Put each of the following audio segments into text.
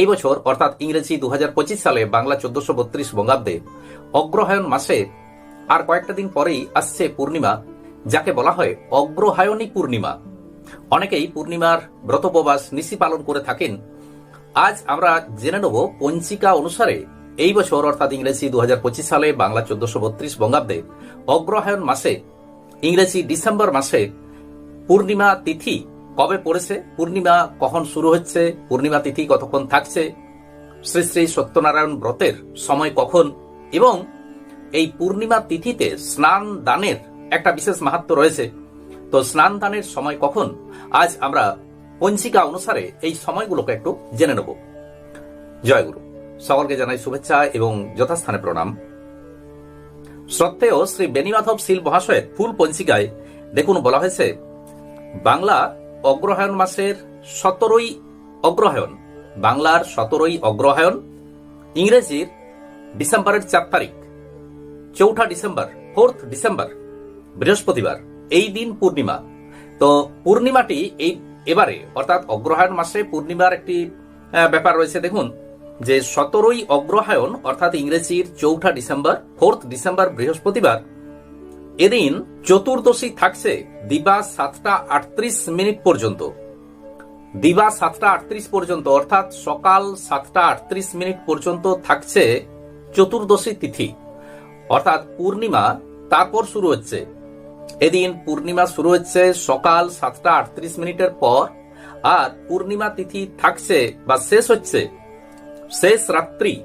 এই বছর, অর্থাৎ ইংরেজি দু হাজার পঁচিশ সালে বাংলা চোদ্দশো বত্রিশ বঙ্গাব্দে অগ্রহায়ণ মাসে আর কয়েকটা দিন পরেই আসছে পূর্ণিমা, যাকে বলা হয় অগ্রহায়ণী পূর্ণিমা। অনেকেই পূর্ণিমার ব্রতোপবাস নিশি পালন করে থাকেন। আজ আমরা জেনে নেব পঞ্চিকা অনুসারে এই বছর, অর্থাৎ ইংরেজি দু হাজার পঁচিশ সালে বাংলা চোদ্দশো বত্রিশ বঙ্গাব্দে অগ্রহায়ণ মাসে, ইংরেজি ডিসেম্বর মাসে পূর্ণিমা তিথি কবে পড়েছে? পূর্ণিমা কখন শুরু হচ্ছে? পূর্ণিমা তিথি কতক্ষণ থাকছে? শ্রী শ্রী সত্যনারায়ণ ব্রতের সময় কখন? এবং এই পূর্ণিমা তিথিতে স্নান দানের একটা বিশেষ মাহাত্ম রয়েছে। তো স্নান দানের সময় কখন? আজ আমরা পঞ্চিকা অনুসারে এই সময়গুলোকে একটু জেনে নেব। জয়গুরু সকলকে জানাই শুভেচ্ছা এবং যথাস্থানে প্রণাম। শ্রদ্ধেয় শ্রী বেনিমাধব শীল মহাশয়ের ফুল পঞ্চিকায় দেখুন বলা হয়েছে, বাংলা অগ্রহায়ণ মাসের সতেরোই অগ্রহায়ণ, বাংলার সতেরোই অগ্রহায়ণ, ইংরেজির ডিসেম্বরের চার তারিখ, চৌঠা ডিসেম্বর, ফোর্থ ডিসেম্বর, বৃহস্পতিবার, এই দিন পূর্ণিমা। তো পূর্ণিমাটি এই এবারে, অর্থাৎ অগ্রহায়ণ মাসে পূর্ণিমার একটি ব্যাপার রয়েছে। দেখুন, যে সতেরোই অগ্রহায়ণ, অর্থাৎ ইংরেজির চৌঠা ডিসেম্বর, ফোর্থ ডিসেম্বর, বৃহস্পতিবার এদিন চতুর্দশী থাকছে দিবা সাতটা আটত্রিশ মিনিট পর্যন্ত। দিবা সাতটা আটত্রিশ পর্যন্ত, অর্থাৎ সকাল সাতটা আটত্রিশ মিনিট পর্যন্ত থাকছে চতুর্দশী তিথি। অর্থাৎ পূর্ণিমা, তারপর শুরু হচ্ছে। এদিন পূর্ণিমা শুরু হচ্ছে সকাল সাতটা আটত্রিশ মিনিটের পর, আর পূর্ণিমা তিথি থাকছে বা শেষ হচ্ছে শেষ রাত্রি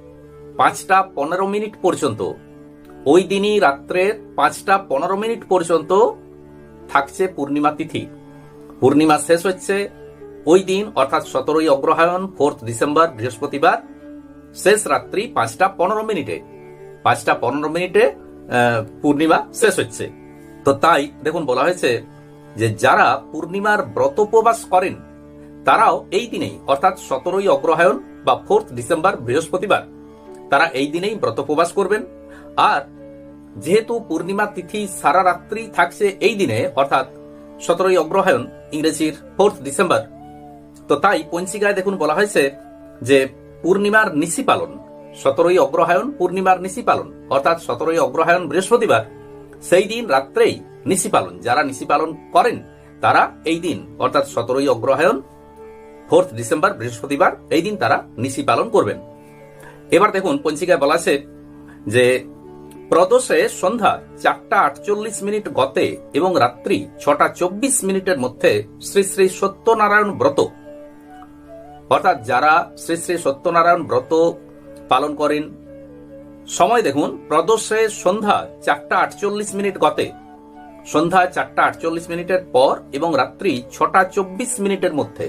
পাঁচটা পনেরো মিনিট পর্যন্ত। ওই দিনই রাত্রের পাঁচটা পনেরো মিনিট পর্যন্ত থাকছে পূর্ণিমা তিথি। পূর্ণিমা শেষ হচ্ছে ওই দিন, অর্থাৎ সতেরোই অগ্রহায়ণ, ফোর্থ ডিসেম্বর, বৃহস্পতিবার। শেষ রাত্রি পাঁচটা পনেরো মিনিটে। পাঁচটা পনেরো মিনিটে পূর্ণিমা শেষ হচ্ছে। তো তাই দেখুন, বলা হয়েছে যে যারা পূর্ণিমার ব্রত উপবাস করেন, তারাও এই দিনেই, অর্থাৎ সতেরোই অগ্রহায়ণ বা ফোর্থ ডিসেম্বর, বৃহস্পতিবার, তারা এই দিনেই ব্রত উপবাস করবেন। আর যেহেতু পূর্ণিমা তিথি সারা রাত্রি থাকছে এই দিনে, অর্থাৎ সতেরোই অগ্রহায়ণ, ইংরেজির ফোর্থ ডিসেম্বর। তো তাই পঞ্চিকায় দেখুন বলা হয়েছে যে পূর্ণিমার নিশি পালন, সতেরোই অগ্রহায়ণ পূর্ণিমার নিশি পালন, অর্থাৎ সতেরোই অগ্রহায়ণ বৃহস্পতিবার, সেই দিন রাত্রেই নিশি পালন। যারা নিশি পালন করেন, তারা এই দিন, অর্থাৎ সতেরোই অগ্রহায়ণ ফোর্থ ডিসেম্বর বৃহস্পতিবার, এই দিন তারা নিশি পালন করবেন। এবার দেখুন পঞ্চিকায় বলা আছে যে প্রদোষে সন্ধ্যা চারটা আটচল্লিশ মিনিট গতে এবং রাত্রি ছটা চব্বিশ মিনিটের মধ্যে শ্রী শ্রী সত্যনারায়ণ ব্রত। অর্থাৎ যারা শ্রী শ্রী সত্যনারায়ণ ব্রত পালন করেন, সময় দেখুন, প্রদোষে সন্ধ্যা চারটা আটচল্লিশ মিনিট গতে। সন্ধ্যা চারটা আটচল্লিশ মিনিটের পর এবং রাত্রি ছটা চব্বিশ মিনিটের মধ্যে।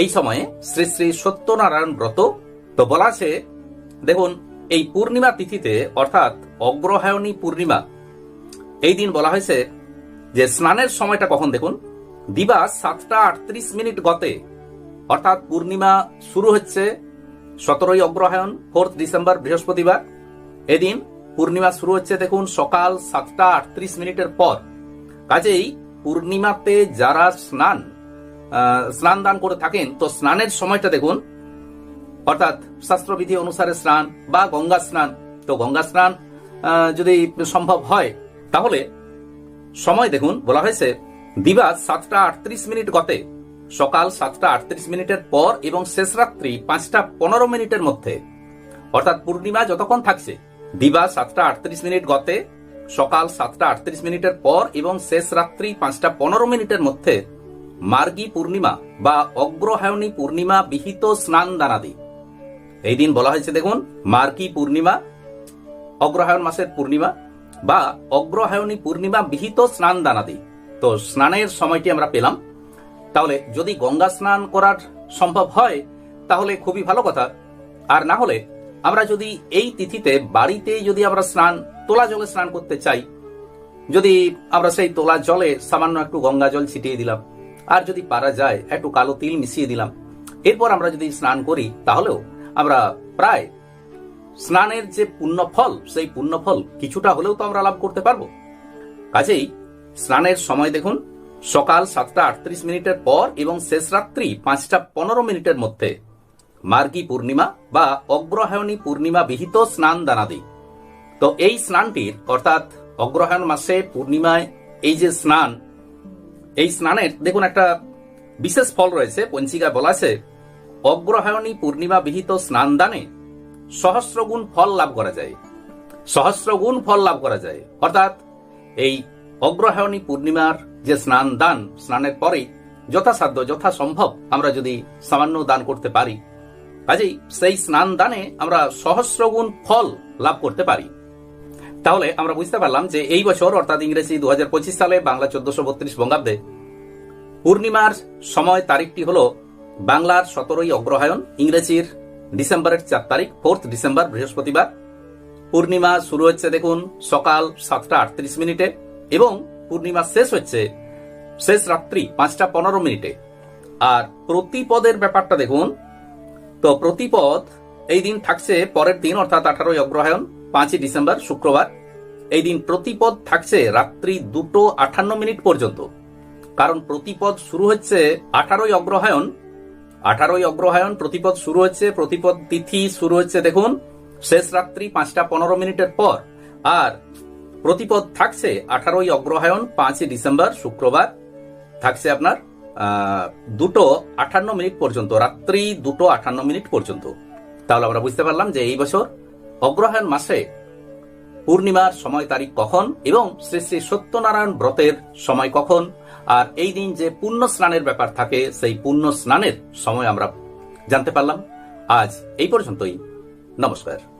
এই সময়ে শ্রী শ্রী সত্যনারায়ণ ব্রত। তো বলা আছে, দেখুন এই পূর্ণিমা তিথিতে, অর্থাৎ অগ্রহায়ণী পূর্ণিমা, এই দিন বলা হয়েছে যে স্নানের সময়টা কখন দেখুন? দিবা সাতটা আটত্রিশ মিনিট গতে। অর্থাৎ পূর্ণিমা শুরু হচ্ছে সতেরোই অগ্রহায়ণ, ফোর্থ ডিসেম্বর, বৃহস্পতিবার। এদিন পূর্ণিমা শুরু হচ্ছে দেখুন সকাল সাতটা আটত্রিশ মিনিটের পর। কাজেই পূর্ণিমাতে যারা স্নান স্নান দান করে থাকেন, তো স্নানের সময়টা দেখুন অর্থাৎ শাস্ত্রবিধি অনুসারে স্নান বা গঙ্গা স্নান। তো গঙ্গা স্নান যদি সম্ভব হয়, তাহলে সময় দেখুন, বলা হয়েছে, দিবা সাতটা আটত্রিশ মিনিট গতে, সকাল সাতটা আটত্রিশ মিনিটের পর এবং শেষ রাত্রি পাঁচটা পনেরো মিনিটের মধ্যে। অর্থাৎ পূর্ণিমা যতক্ষণ থাকছে, দিবা সাতটা আটত্রিশ মিনিট গতে, সকাল সাতটা আটত্রিশ মিনিটের পর এবং শেষ রাত্রি পাঁচটা পনেরো মিনিটের মধ্যে, মার্গী পূর্ণিমা বা অগ্রহায়ণী পূর্ণিমা বিহিত স্নান দানাদি। এই দিন বলা হয়েছে, দেখুন, মার্কি পূর্ণিমা, অগ্রহায়ণ মাসের পূর্ণিমা বা অগ্রহায়ণী পূর্ণিমা বিহিত স্নান দানাদি তো স্নানের সময়টি আমরা পেলাম। তাহলে যদি গঙ্গা স্নান করার সম্ভব হয়, তাহলে খুবই ভালো কথা। আর না হলে আমরা যদি এই তিথিতে বাড়িতেই যদি আমরা স্নান, তোলা জলে স্নান করতে চাই, যদি আমরা সেই তোলা জলে সামান্য একটু গঙ্গা জল ছিটিয়ে দিলাম, আর যদি পারা যায়, একটু কালো তিল মিশিয়ে দিলাম, এরপর আমরা যদি স্নান করি, তাহলেও আমরা প্রায় স্নানের যে পুণ্যফল, সেই পুণ্যফল কিছুটা হলেও তো আমরা লাভ করতে পারব। কাজেই স্নানের সময় দেখুন, সকাল সাতটা আটত্রিশ মিনিটের পর এবং শেষ রাত্রি পাঁচটা পনেরো মিনিটের মধ্যে মার্গী পূর্ণিমা বা অগ্রহায়ণী পূর্ণিমা বিহিত স্নান দানা দানাদি তো এই স্নানটির, অর্থাৎ অগ্রহায়ণ মাসে পূর্ণিমায় এই যে স্নান, এই স্নানের দেখুন একটা বিশেষ ফল রয়েছে পঞ্চিকায় বলা আছে অগ্রহায়ণী পূর্ণিমা বিহিত স্নান দানে সহস্রগুণ ফল লাভ করা যায়। সহস্রগুণ ফল লাভ করা যায়। অর্থাৎ এই অগ্রহায়ণী পূর্ণিমার যে স্নান দান, স্নানের পরেই যথাসাধ্য, যথাসম্ভব আমরা যদি সামান্য দান করতে পারি। কাজেই সেই স্নান দানে আমরা সহস্রগুণ ফল লাভ করতে পারি। তাহলে আমরা বুঝতে পারলাম যে এই বছর, অর্থাৎ ইংরেজি দু হাজার পঁচিশ সালে বাংলা চোদ্দশো বত্রিশ বঙ্গাব্দে, পূর্ণিমার সময় তারিখটি হল বাংলার সতেরোই অগ্রহায়ণ, ইংরেজির ডিসেম্বরের চার তারিখ, ফোর্থ ডিসেম্বর, বৃহস্পতিবার। পূর্ণিমা শুরু হচ্ছে, দেখুন, সকাল সাতটা আটত্রিশ মিনিটে এবং পূর্ণিমা শেষ হচ্ছে, শেষ রাত্রি পাঁচটা পনেরো মিনিটে। আর প্রতিপদের ব্যাপারটা দেখুন, তো প্রতিপদ এই দিন থাকছে পরের দিন, অর্থাৎ আঠারোই অগ্রহায়ণ, পাঁচই ডিসেম্বর, শুক্রবার। এই দিন প্রতিপদ থাকছে রাত্রি দুটো আটান্ন মিনিট পর্যন্ত। কারণ প্রতিপদ শুরু হচ্ছে আঠারোই অগ্রহায়ণ আঠারোই অগ্রহায়ণ প্রতিপদ শুরু হচ্ছে, প্রতিপদ তিথি শুরু হচ্ছে, দেখুন। শেষ রাত্রি পাঁচটা পনেরো মিনিটের পর। আর প্রতিপদ থাকছে আঠারোই অগ্রহায়ণ পাঁচই ডিসেম্বর, শুক্রবার। থাকছে আপনার দুটো আটান্ন মিনিট পর্যন্ত, রাত্রি দুটো আটান্ন মিনিট পর্যন্ত। তাহলে আমরা বুঝতে পারলাম যে এই বছর অগ্রহায়ণ মাসে পূর্ণিমার সময় তারিখ কখন এবং শ্রী শ্রী সত্যনারায়ণ ব্রতের সময় কখন? আর এই দিন যে পুণ্য স্নানের ব্যাপার থাকে, সেই পুণ্য স্নানের সময় আমরা জানতে পারলাম। আজ এই পর্যন্তই। নমস্কার।